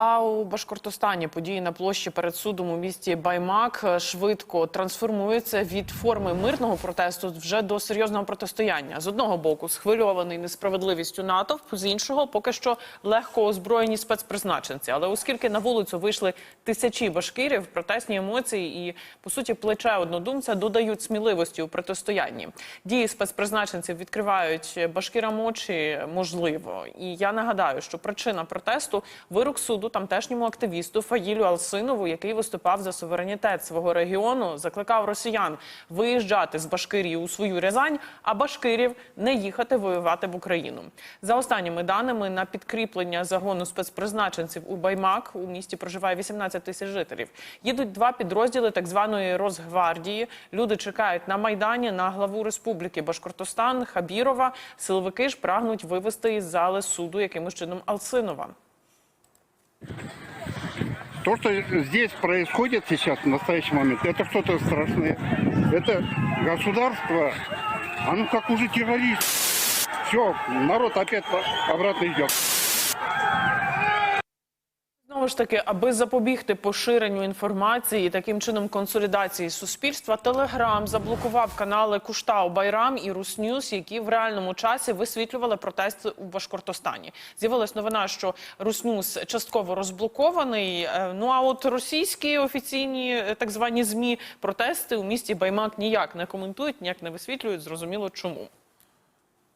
А у Башкортостані події на площі перед судом у місті Баймак е, швидко трансформуються від форми мирного протесту вже до серйозного протистояння. З одного боку, схвильований несправедливістю натовп, з іншого поки що легко озброєні спецпризначенці. Але оскільки на вулицю вийшли тисячі башкирів, протестні емоції і по суті плече однодумця додають сміливості у протистоянні. Дії спецпризначенців відкривають башкирам очі, можливо. І я нагадаю, що причина протесту вирок суду тамтешньому активісту Фаїлю Алсинову, який виступав за суверенітет свого регіону, закликав росіян виїжджати з Башкирії у свою Рязань, а башкирів не їхати воювати в Україну. За останніми даними на підкріплення загону спецпризначенців у Баймак у місті проживає 18 тисяч жителів. Їдуть два підрозділи так званої Росгвардії. Люди чекають на майдані на главу республіки Башкортостан Хабірова. Силовики ж прагнуть вивести із зали суду якимось чином Алсинова. То, что здесь происходит сейчас, в настоящий момент, это что-то страшное. Это государство, оно как уже террорист. Все, народ опять обратно идет. Знову ж таки, аби запобігти поширенню інформації і таким чином консолідації суспільства, Телеграм заблокував канали Куштау Байрам і Руснюс, які в реальному часі висвітлювали протести у Башкортостані. З'явилась новина, що Руснюс частково розблокований. Е, Ну а от російські офіційні е, так звані змі протести у місті Баймак ніяк не коментують, ніяк не висвітлюють. Зрозуміло, чому.